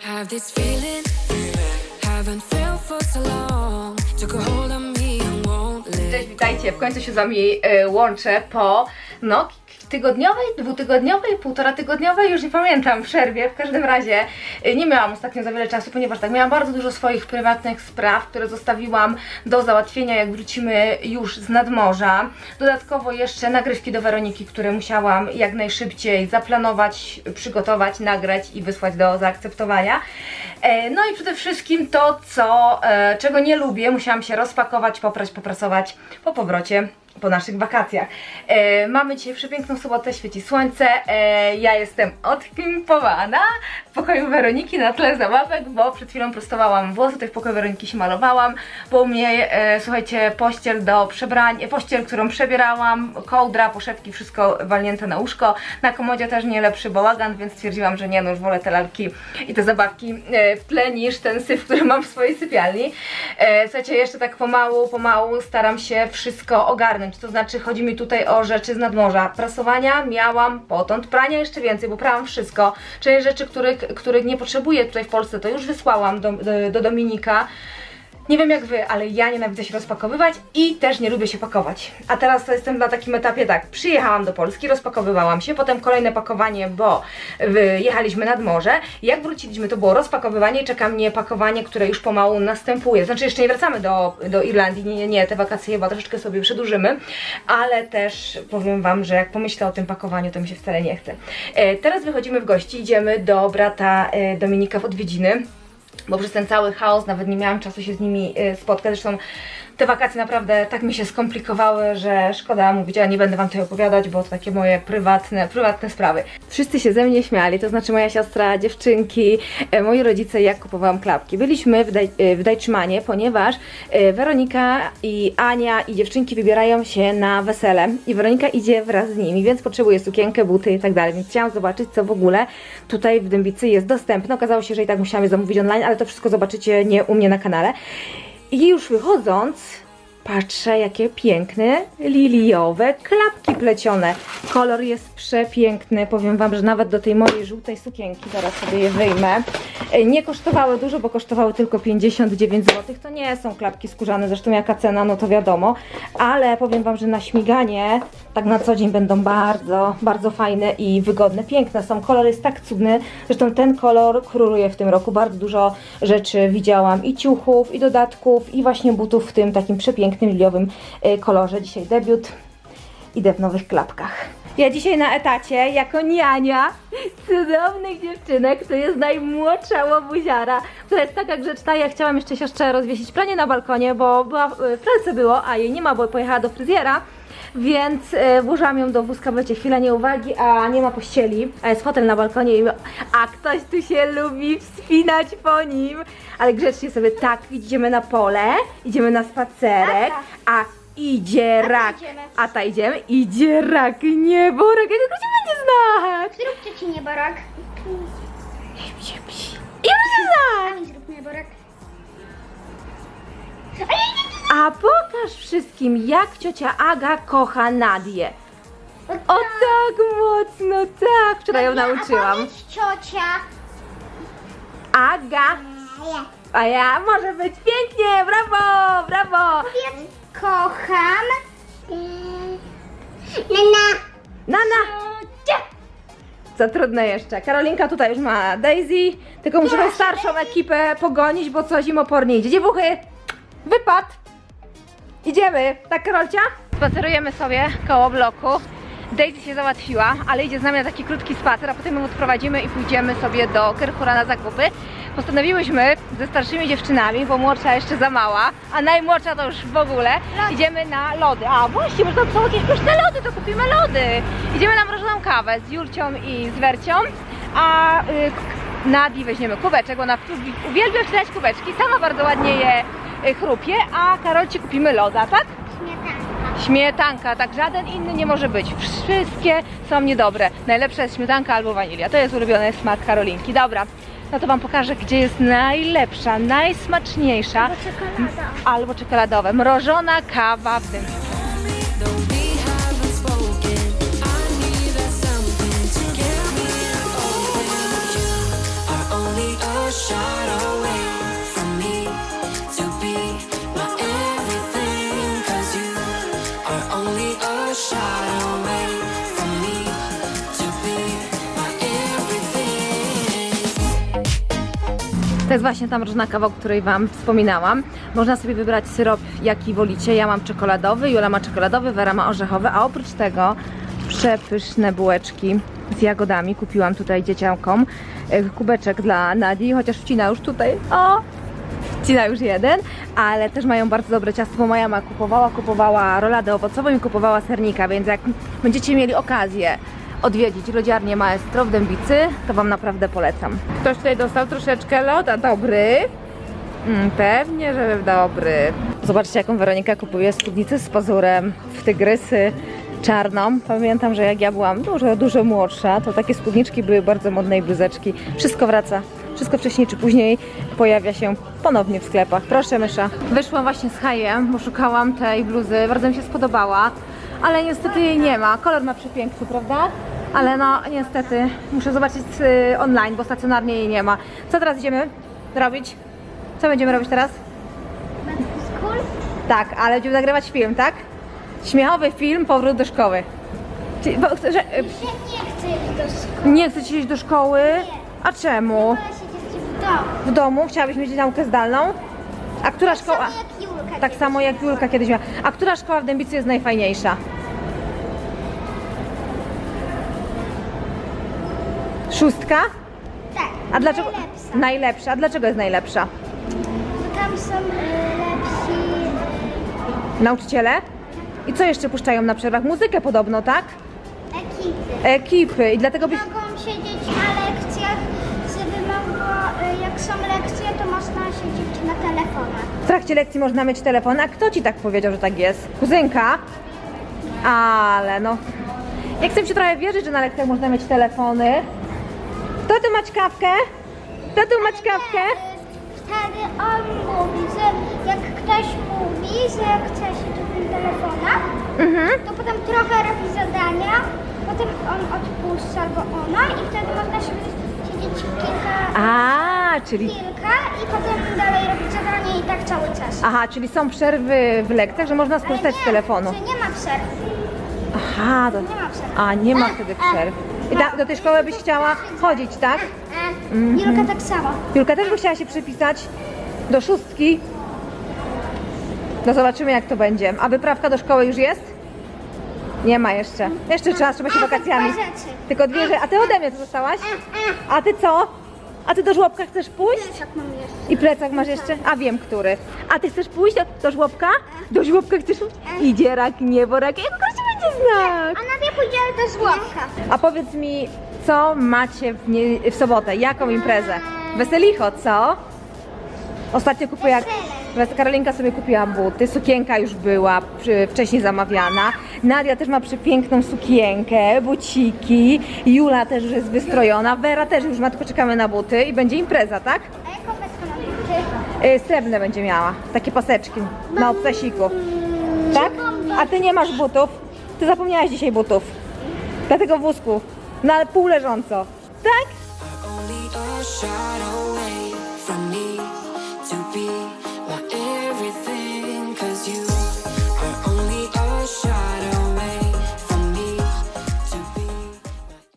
Have this feeling, haven't felt for so long. Took a hold on me and won't let Cześć, witajcie. W końcu się z wami e, łączę po no tygodniowej, dwutygodniowej, półtora tygodniowej, już nie pamiętam, przerwie. W każdym razie e, nie miałam ostatnio za wiele czasu, ponieważ tak miałam bardzo dużo swoich prywatnych spraw, które zostawiłam do załatwienia, jak wrócimy już z nadmorza. Dodatkowo jeszcze nagrywki do Weroniki, które musiałam jak najszybciej zaplanować, przygotować, nagrać i wysłać do zaakceptowania. E, No i przede wszystkim to, co, e, czego nie lubię, musiałam się rozpakować, poprać, poprasować po powrocie po naszych wakacjach. E, mamy dzisiaj przepiękną sobotę, świeci słońce. E, ja jestem odpimpowana w pokoju Weroniki na tle zabawek, bo przed chwilą prostowałam włosy, w pokoju Weroniki się malowałam, u mnie, e, słuchajcie, pościel do przebrań, e, pościel, którą przebierałam, kołdra, poszewki, wszystko walnięte na łóżko. Na komodzie też nie lepszy bałagan, więc stwierdziłam, że nie, no już wolę te lalki i te zabawki e, w tle niż ten syf, który mam w swojej sypialni. E, Słuchajcie, jeszcze tak pomału, pomału staram się wszystko ogarnąć, to znaczy chodzi mi tutaj o rzeczy z nadmorza. Prasowania miałam potąd, prania jeszcze więcej, bo prałam wszystko. Część rzeczy, których, których nie potrzebuję tutaj w Polsce, to już wysłałam do, do, do Dominika. Nie wiem jak wy, ale ja nienawidzę się rozpakowywać i też nie lubię się pakować. A teraz to jestem na takim etapie tak, przyjechałam do Polski, rozpakowywałam się, potem kolejne pakowanie, bo jechaliśmy nad morze. Jak wróciliśmy, to było rozpakowywanie czeka mnie pakowanie, które już pomału następuje. Znaczy jeszcze nie wracamy do, do Irlandii, nie, nie, nie, te wakacje chyba troszeczkę sobie przedłużymy, ale też powiem wam, że jak pomyślę o tym pakowaniu, to mi się wcale nie chce. E, teraz wychodzimy w gości, idziemy do brata e, Dominika w odwiedziny bo przez ten cały chaos nawet nie miałam czasu się z nimi y, spotkać. Zresztą te wakacje naprawdę tak mi się skomplikowały, że szkoda mówić, a nie będę Wam tutaj opowiadać, bo to takie moje prywatne, prywatne sprawy. Wszyscy się ze mnie śmiali, to znaczy moja siostra, dziewczynki, e, moi rodzice, jak kupowałam klapki. Byliśmy w, Daj, e, w Dajczmanie, ponieważ e, Weronika i Ania i dziewczynki wybierają się na wesele i Weronika idzie wraz z nimi, więc potrzebuje sukienkę, buty i tak dalej, więc chciałam zobaczyć, co w ogóle tutaj w Dębicy jest dostępne. Okazało się, że i tak musiałam je zamówić online, ale to wszystko zobaczycie nie u mnie na kanale. I już wychodząc, patrzę, jakie piękne liliowe klapki plecione. Kolor jest przepiękny. Powiem Wam, że nawet do tej mojej żółtej sukienki, zaraz sobie je wyjmę, nie kosztowały dużo, bo kosztowały tylko 59 zł. To nie są klapki skórzane, zresztą jaka cena, no to wiadomo. Ale powiem Wam, że na śmiganie tak na co dzień będą bardzo, bardzo fajne i wygodne. Piękne są. Kolor jest tak cudny. Zresztą ten kolor króluje w tym roku. Bardzo dużo rzeczy widziałam i ciuchów, i dodatków, i właśnie butów w tym takim przepięknym liliowym e, kolorze. Dzisiaj debiut. Idę w nowych klapkach. Ja dzisiaj na etacie jako niania cudownych dziewczynek, to jest najmłodsza łobuziara, która jest taka grzeczna. Ja chciałam jeszcze siostrze rozwiesić planie na balkonie, bo była w pralce było, a jej nie ma, bo pojechała do fryzjera. Więc e, włożyłam ją do wózka, będzie chwila nieuwagi, a nie ma pościeli, a jest fotel na balkonie i a ktoś tu się lubi wspinać po nim. Ale grzecznie sobie tak, idziemy na pole, idziemy na spacerek, a idzie rak. idziemy. A ta idziemy? Idzie rak, nie, borek, jak go się będzie znać? Zróbcie ci nieborok. Psi, psi. Ja się znać. A mi zrób nieborok. A pokaż wszystkim, jak ciocia Aga kocha Nadię. O tak mocno, tak. Wczoraj ją nauczyłam. A powiedz ciocia. Aga. A ja może być pięknie, brawo, brawo. Powiedz kocham. Nana. Nana. Co trudne jeszcze. Karolinka tutaj już ma Daisy, tylko muszę tą starszą ekipę pogonić, bo coś im opornie idzie. Dziewuchy, wypad. Idziemy, tak Karolcia? Spacerujemy sobie koło bloku. Daisy się załatwiła, ale idzie z nami na taki krótki spacer, a potem ją odprowadzimy i pójdziemy sobie do Carrefoura na zakupy. Postanowiłyśmy ze starszymi dziewczynami, bo młodsza jeszcze za mała, a najmłodsza to już w ogóle, idziemy na lody. A właśnie, może to są jakieś pyszne lody, to kupimy lody. Idziemy na mrożoną kawę z Julcią i z Wercią, a y, k- Nadii weźmiemy kubeczek, bo ona uwielbia wcinać kubeczki, sama bardzo ładnie je y, chrupie, a Karolci kupimy loda, tak? Śmietanka. Tak żaden inny nie może być. Wszystkie są niedobre. Najlepsza jest śmietanka albo wanilia. To jest ulubiony smak Karolinki. Dobra, no to Wam pokażę, gdzie jest najlepsza, najsmaczniejsza Albo czekolada. albo czekoladowe. Mrożona kawa w tym. though we to jest właśnie ta mrożona kawa, o której Wam wspominałam. Można sobie wybrać syrop, jaki wolicie. Ja mam czekoladowy, Jula ma czekoladowy, Wera ma orzechowy, a oprócz tego przepyszne bułeczki z jagodami. Kupiłam tutaj dzieciakom e, kubeczek dla Nadii, chociaż wcina już tutaj. O! Wcina już jeden, ale też mają bardzo dobre ciasto, bo moja ma kupowała, kupowała roladę owocową i kupowała sernika, więc jak będziecie mieli okazję odwiedzić lodziarnię Maestro w Dębicy, to Wam naprawdę polecam. Ktoś tutaj dostał troszeczkę loda, dobry. Mm, pewnie, że dobry. Zobaczcie, jaką Weronika kupuje spódnicę z pazurem w tygrysy czarną. Pamiętam, że jak ja byłam dużo, dużo młodsza, to takie spódniczki były bardzo modne i bluzeczki. Wszystko wraca. Wszystko wcześniej czy później pojawia się ponownie w sklepach. Proszę, mysza. Wyszłam właśnie z Hajem, bo szukałam tej bluzy. Bardzo mi się spodobała, ale niestety jej nie ma. Kolor ma przepiękny, prawda? Ale no, niestety muszę zobaczyć y, online, bo stacjonarnie jej nie ma. Co teraz idziemy robić? Co będziemy robić teraz? Tak, ale będziemy nagrywać film, tak? Śmiechowy film, powrót do szkoły. Czyli, bo, że, y, nie chcę iść do szkoły. nie chcecie iść do szkoły? A czemu? W domu. W domu chciałabyś mieć naukę zdalną? A która szkoła? Samo. Tak samo jak Julka kiedyś miała. A która szkoła w Dębicy jest najfajniejsza? Szóstka? Tak. A dlaczego? Najlepsza. Najlepsza. A dlaczego jest najlepsza? Bo tam są y, lepsi Nauczyciele? I co jeszcze puszczają na przerwach? Muzykę podobno, tak? ekipy. Ekipy. I dlatego byś... Mogą siedzieć na lekcjach, żeby mogło, y, jak są lekcje, to można siedzieć na telefonach. W trakcie lekcji można mieć telefon. A kto ci tak powiedział, że tak jest? Kuzynka? Ale no. Ja chcę ci trochę wierzyć, że na lekcjach można mieć telefony. Kto tu ma czkawkę? Kto tu ma czkawkę? Wtedy on mówi, że jak ktoś mówi, że chce siedzieć na telefonach, Mhm. to potem trochę robi zadania, potem on odpuszcza go ona i wtedy można sobie siedzieć kilka, A, czyli. kilka i potem dalej robić zadanie i tak cały czas. Aha, czyli są przerwy w lekcjach, że można skorzystać z telefonu. Że nie ma przerw. Aha, to... Nie ma przerw. a nie ma wtedy przerw. I da, do tej szkoły byś chciała chodzić, tak? E, Julka tak samo. Julka też by chciała się przypisać do szóstki. No zobaczymy jak to będzie. A wyprawka do szkoły już jest? Nie ma jeszcze. Jeszcze czas, trzeba się wakacjami. Tylko dwie rzeczy. A ty ode mnie co dostałaś? A ty co? A ty do żłobka chcesz pójść? Tak mam jeszcze. I plecak masz jeszcze? A wiem, który. A ty chcesz pójść do, do żłobka? Do żłobka chcesz pójść? Idzie rak, niebo rak. Jak to znak? A Nadia pójdziemy do żłobka. A powiedz mi, co macie w, nie, w sobotę? Jaką imprezę? Weselicho, co? Ostatnio kupiła... Wes- Karolinka sobie kupiła buty, sukienka już była przy, wcześniej zamawiana. Nadia też ma przepiękną sukienkę, buciki. Jula też już jest wystrojona. Vera też już ma, tylko czekamy na buty i będzie impreza, tak? A jaką? Yy, srebrne będzie miała, takie paseczki na obcasiku. Tak? A ty nie masz butów? Ty zapomniałaś dzisiaj butów. Dlatego w wózku. Na pół leżąco. Tak?